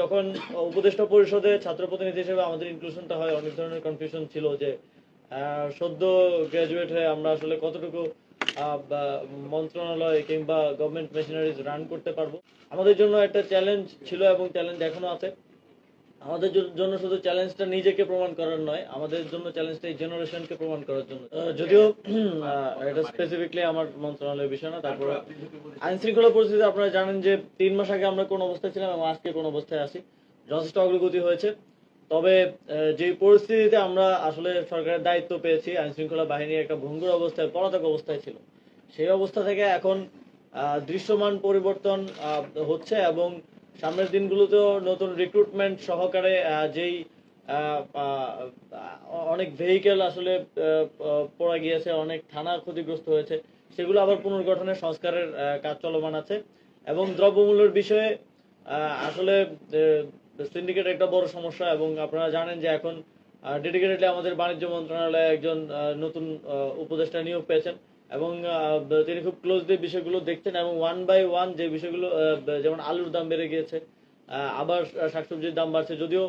যখন উপদেষ্টা পরিষদে ছাত্র প্রতিনিধি হিসেবে আমাদের ইনক্লুশনটা হয়, অনেক ধরনের কনফিউশন ছিল যে সদ্য গ্রাজুয়েট হয়ে আমরা আসলে কতটুকু মন্ত্রণালয় কিংবা গভর্নমেন্ট মেশিনারিজ রান করতে পারব। আমাদের জন্য একটা চ্যালেঞ্জ ছিল এবং চ্যালেঞ্জ এখনও আছে। আমাদের জন্য শুধু চ্যালেঞ্জটা নিজেকে প্রমাণ করার নয় আমাদের জন্য চ্যালেঞ্জটা এই জেনারেশনকে প্রমাণ করার জন্য। যদিও এটা স্পেসিফিকলি আমার মন্ত্রণালয়ের বিষয় না তারপরে আইন শৃঙ্খলা পরিস্থিতি আপনারা জানেন যে তিন মাস আগে আমরা কোন অবস্থায় ছিলাম এবং আজকে কোন অবস্থায় আছি। যথেষ্ট অগ্রগতি হয়েছে। তবে যে পরিস্থিতিতে আমরা আসলে সরকারের দায়িত্ব পেয়েছি আইন শৃঙ্খলা বাহিনী একটা ভঙ্গুর অবস্থায় পলাতক অবস্থায় ছিল। সেই অবস্থা থেকে এখন আহ, দৃশ্যমান পরিবর্তন আহ, হচ্ছে এবং সামনের দিনগুলোতেও নতুন রিক্রুটমেন্ট সহকারে যেই অনেক ভেহিকেল আসলে পড়া গিয়েছে, অনেক থানা ক্ষতিগ্রস্ত হয়েছে, সেগুলো আবার পুনর্গঠনের সংস্কারের কাজ চলমান আছে। এবং দ্রব্যমূল্যের বিষয়ে আসলে সিন্ডিকেট একটা বড় সমস্যা এবং আপনারা জানেন যে এখন ডেডিকেটেডলি আমাদের বাণিজ্য মন্ত্রণালয়ে একজন নতুন উপদেষ্টা নিয়োগ পেয়েছেন। এবং তিনি খুব ক্লোজলি বিষয়গুলো দেখছেন এবং ওয়ান বাই ওয়ান যে বিষয়গুলো যেমন আলুর দাম বেড়ে গিয়েছে আবার শাকসবজির দাম বাড়ছে যদিও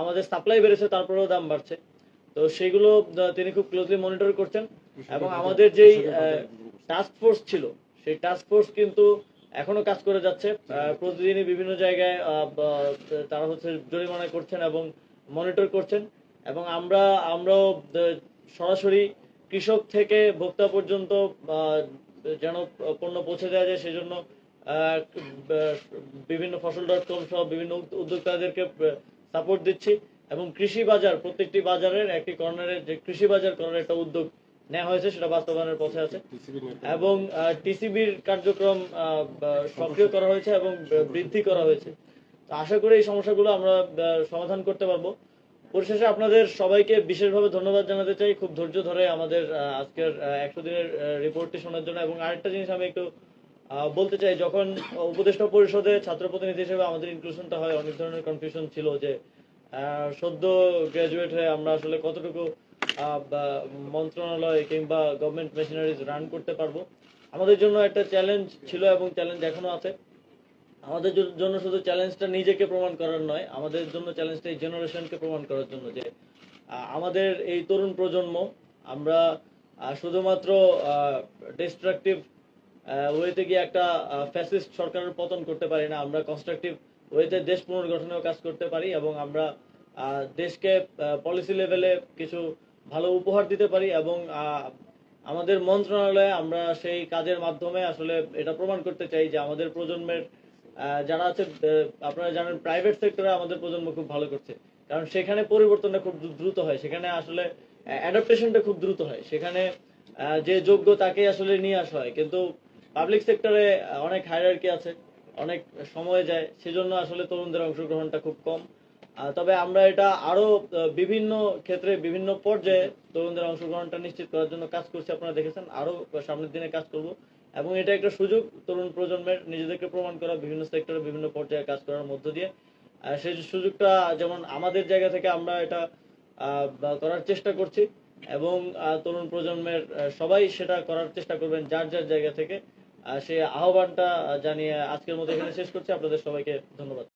আমাদের সাপ্লাই বেড়েছে তারপরেও দাম বাড়ছে। তো সেগুলো তিনি খুব ক্লোজলি মনিটর করছেন এবং আমাদের যেই টাস্ক ফোর্স ছিল সেই টাস্ক ফোর্স কিন্তু এখনও কাজ করে যাচ্ছে। প্রতিদিনই বিভিন্ন জায়গায় তারা হচ্ছে জরিমানা করছেন এবং মনিটর করছেন। এবং আমরা আমরাও সরাসরি কৃষক থেকে ভোক্তা পর্যন্ত যেন পণ্য পৌঁছে দেওয়া যায়, সেজন্য বিভিন্ন ফসল ডট কম সহ বিভিন্ন উদ্যোক্তাদেরকে সাপোর্ট দিচ্ছি। এবং কৃষি বাজার, প্রত্যেকটি বাজারের একটি কর্নারে যে কৃষি বাজার করার একটা উদ্যোগ নেওয়া হয়েছে, সেটা বাস্তবায়নের পথে আছে। এবং টিসিবির কার্যক্রম সক্রিয় করা হয়েছে এবং বৃদ্ধি করা হয়েছে। আশা করি এই সমস্যাগুলো আমরা সমাধান করতে পারব। পরিশেষে আপনাদের সবাইকে বিশেষভাবে ধন্যবাদ জানাতে চাই। খুব ধৈর্য ধরে আমাদের আজকের একশো দিনের রিপোর্টটি শোনার জন্য। এবং আরেকটা জিনিস আমি একটু বলতে চাই, যখন উপদেষ্টা পরিষদে ছাত্র প্রতিনিধি হিসেবে আমাদের ইনক্লুশনটা হয়, অনেক ধরনের কনফিউশন ছিল যে সদ্য গ্রাজুয়েট হয়ে আমরা আসলে কতটুকু মন্ত্রণালয় কিংবা গভর্নমেন্ট মেশিনারিজ রান করতে পারব। আমাদের জন্য একটা চ্যালেঞ্জ ছিল এবং চ্যালেঞ্জ এখনও আছে। আমাদের জন্য শুধু চ্যালেঞ্জটা নিজেকে প্রমাণ করার নয়, আমাদের জন্য চ্যালেঞ্জটা এই জেনারেশনকে প্রমাণ করার জন্য যে আমাদের এই তরুণ প্রজন্ম, আমরা শুধুমাত্র ডিস্ট্রাকটিভ ওয়েতে গিয়ে একটা ফ্যাসিস্ট সরকারের পতন করতে পারি না, আমরা কনস্ট্রাকটিভ ওয়েতে দেশ পুনর্গঠনেও কাজ করতে পারি এবং আমরা দেশকে পলিসি লেভেলে কিছু ভালো উপহার দিতে পারি এবং আমাদের মন্ত্রণালয়ে আমরা সেই কাজের মাধ্যমে আসলে এটা প্রমাণ করতে চাই যে আমাদের প্রজন্মের যারা আছে আপনারা জানেন প্রাইভেট সেক্টরে আমাদের প্রজন্ম খুব ভালো করছে। কারণ সেখানে পরিবর্তনটা খুব দ্রুত হয়। সেখানে আসলে অ্যাডাপ্টেশনটা খুব দ্রুত হয়। সেখানে যে যোগ্য তাকে আসলে নিয়ে আসা হয়। কিন্তু পাবলিক সেক্টরে অনেক হায়ারার্কি আছে, অনেক সময় যায়। সেজন্য আসলে তরুণদের অংশগ্রহণটা খুব কম। তবে আমরা এটা আরও বিভিন্ন ক্ষেত্রে বিভিন্ন পর্যায়ে তরুণদের অংশগ্রহণটা নিশ্চিত করার জন্য কাজ করছি। আপনারা দেখেছেন, আরও সামনের দিনে কাজ করব। এবং এটা একটা সুযোগ তরুণ প্রজন্মের নিজেদেরকে প্রমাণ করা, বিভিন্ন সেক্টরে বিভিন্ন পর্যায়ে কাজ করার মধ্য দিয়ে। সেই সুযোগটা যেমন আমাদের জায়গা থেকে আমরা এটা করার চেষ্টা করছি এবং তরুণ প্রজন্মের সবাই সেটা করার চেষ্টা করবেন যার যার জায়গা থেকে। সেই আহ্বানটা জানিয়ে আজকের মতো এখানে শেষ করছি। আপনাদের সবাইকে ধন্যবাদ।